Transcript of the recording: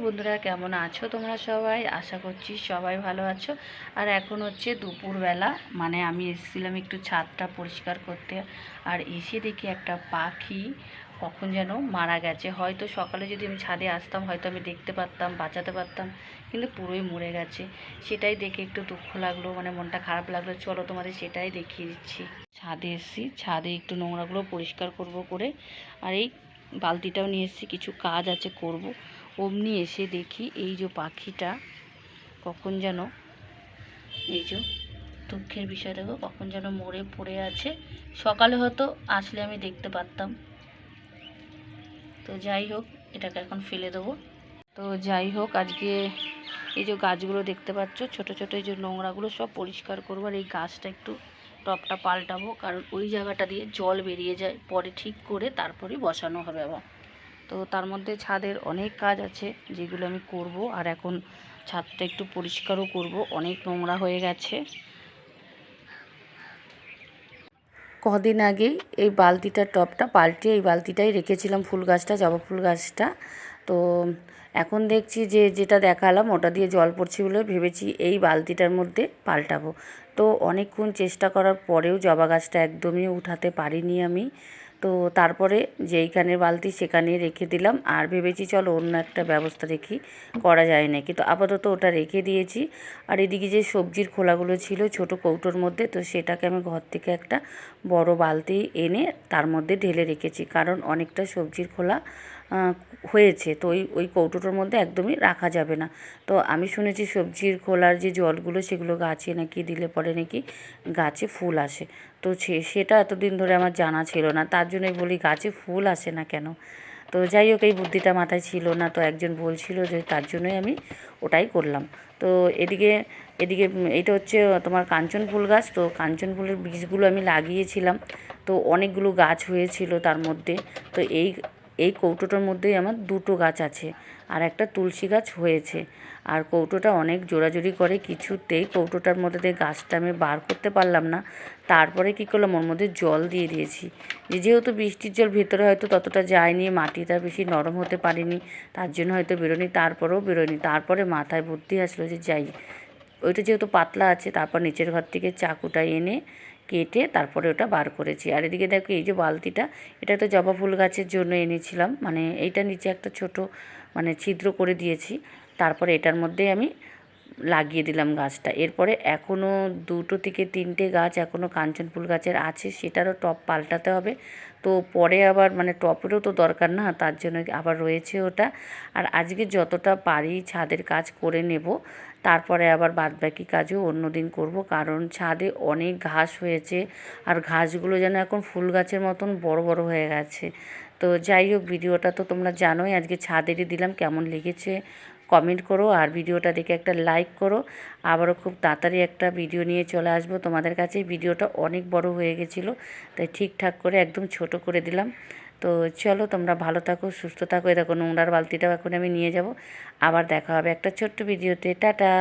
বন্ধুরা, কেমন আছো তোমরা সবাই? আশা করছি সবাই ভালো আছো। আর এখন হচ্ছে দুপুরবেলা মানে আমি এসেছিলাম একটু ছাদটা পরিষ্কার করতে। আর এসে দেখি একটা পাখি কখন যেন মারা গেছে। হয়তো সকালে যদি আমি ছাদে আসতাম, হয়তো আমি দেখতে পারতাম, বাঁচাতে পারতাম, কিন্তু পুরোই মরে গেছে। সেটাই দেখে একটু দুঃখ লাগল মানে মনটা খারাপ লাগল। চলো তোমাদের সেটাই দেখিয়ে দিচ্ছি। ছাদে এসেছি, ছাদে একটু নোংরাগুলো পরিষ্কার করব করে। আর এই বালতিটাও নিয়ে এসেছি, কিছু কাজ আছে করব। অমনি এসে দেখি এই যে পাখিটা কখন যেন, এই যে দুঃখের বিষয় দেখো, কখন যেন মরে পড়ে আছে। সকালে হয়তো আসলে আমি দেখতে পারতাম। তো যাই হোক, এটাকে এখন ফেলে দেবো। তো যাই হোক, আজকে এই যে গাছগুলো দেখতে পাচ্ছ, ছোট ছোট এই যে নোংরাগুলো সব পরিষ্কার করব আর এই গাছটা একটু টপটা পাল্টাবো, কারণ ওই জায়গাটা দিয়ে জল বেরিয়ে যায়, পরে ঠিক করে তারপরে বসানো হবে আবার। তো তার মধ্যে ছাদের অনেক কাজ আছে যেগুলো আমি করব, আর এখন ছাদটা একটু পরিষ্কারও করব, অনেক নোংরা হয়ে গেছে। কদিন আগেই এই বালতিটার টপটা পাল্টে এই বালতিটাই রেখেছিলাম, ফুল গাছটা, জবা ফুল গাছটা। তো এখন দেখছি যে যেটা দেখালাম ওটা দিয়ে জল পড়ছে বলে ভেবেছি এই বালতিটার মধ্যে পাল্টাবো। তো অনেকক্ষণ চেষ্টা করার পরেও জবা গাছটা একদমই উঠাতে পারিনি আমি। তো তারপরে যেইখানে বালতি সেখানে রেখে দিলাম। আর ভেবেছি চলো অন্য একটা ব্যবস্থা রেখি করা যায় না কিন্তু আপাতত ওটা রেখে দিয়েছি। আর এদিকে যে সবজির খোলাগুলো ছিল ছোট কৌটোর মধ্যে, তো সেটাকে আমি ঘর থেকে একটা বড় বালতি এনে তার মধ্যে ঢেলে রেখেছি। কারণ অনেকটা সবজির খোলা হয়েছে, তো ওই ওই কৌটোটার মধ্যে একদমই রাখা যাবে না। তো আমি শুনেছি সবজির খোলার যে জলগুলো, সেগুলো গাছে নাকি দিলে পরে নাকি গাছে ফুল আসে। তো সেটা এতদিন ধরে আমার জানা ছিল না, তার জন্যই বলি গাছে ফুল আসে না কেন? তো যাই হোক, এই বুদ্ধিটা মাথায় ছিল না, তো একজন বলছিল যে তার জন্যই আমি ওটাই করলাম। তো এদিকে এদিকে এটা হচ্ছে তোমার কাঞ্চন ফুল গাছ, তো কাঞ্চন ফুলের বীজগুলো আমি লাগিয়েছিলাম। তো অনেকগুলো গাছ হয়েছিল তার মধ্যে। তো এই এই কৌটোটার মধ্যেই আমার দুটো গাছ আছে আর একটা তুলসী গাছ হয়েছে। আর কৌটোটা অনেক জোরাজুরি করে, কিছুতেই কৌটোটার মধ্যে দিয়ে গাছটা আমি বার করতে পারলাম না। তারপরে কী করলাম, ওর মধ্যে জল দিয়ে দিয়েছি। যেহেতু বৃষ্টির জল ভেতরে হয়তো ততটা যায়নি, মাটিটা বেশি নরম হতে পারেনি, তার জন্য হয়তো বেরোনি তারপরেও বেরোয়নি। তারপরে মাথায় বুদ্ধি আসলো যে যাই, ওইটা যেহেতু পাতলা আছে, তারপর নিচের ঘর থেকে চাকুটা এনে কেটে তারপরে ওটা বার করেছি। আর এদিকে দেখো, এই যে বালতিটা, এটা তো জবা ফুল গাছের জন্য এনেছিলাম। মানে এইটা নিচে একটা ছোট মানে ছিদ্র করে দিয়েছি। তারপরে এটার মধ্যে আমি লাগিয়ে দিলাম গাছটা। এরপরে এখনও দুটো থেকে তিনটে গাছ এখনও কাঞ্চন ফুল গাছের আছে, সেটারও টপ পাল্টাতে হবে। তো পরে আবার মানে টপেরও তো দরকার না, তার জন্য আবার রয়েছে ওটা। আর আজকে যতটা পারি ছাদের কাজ করে নেব, তারপরে আবার বাদবাকি কাজও অন্য দিন করব, কারণ ছাদে অনেক ঘাস হয়েছে, আর ঘাসগুলো যেন এখন ফুল গাছের মতন বড় বড় হয়ে গেছে। তো যাই হোক, ভিডিওটা তো তোমরা জানোই, আজকে ছাদেরই দিলাম, কেমন লেগেছে? কমেন্ট করো আর ভিডিওটা দেখে একটা লাইক করো। আবারও খুব তাড়াতাড়ি একটা ভিডিও নিয়ে চলে আসব তোমাদের কাছে। ভিডিওটা অনেক বড় হয়ে গেছিল, তাই ঠিকঠাক করে একদম ছোট করে দিলাম। তো চলো তোমরা ভালো থাকো, সুস্থ থাকো। এরকম নোংরার বালতিটাও এখন আমি নিয়ে যাব। আবার দেখা হবে একটা ছোট্ট ভিডিওতে টাটা!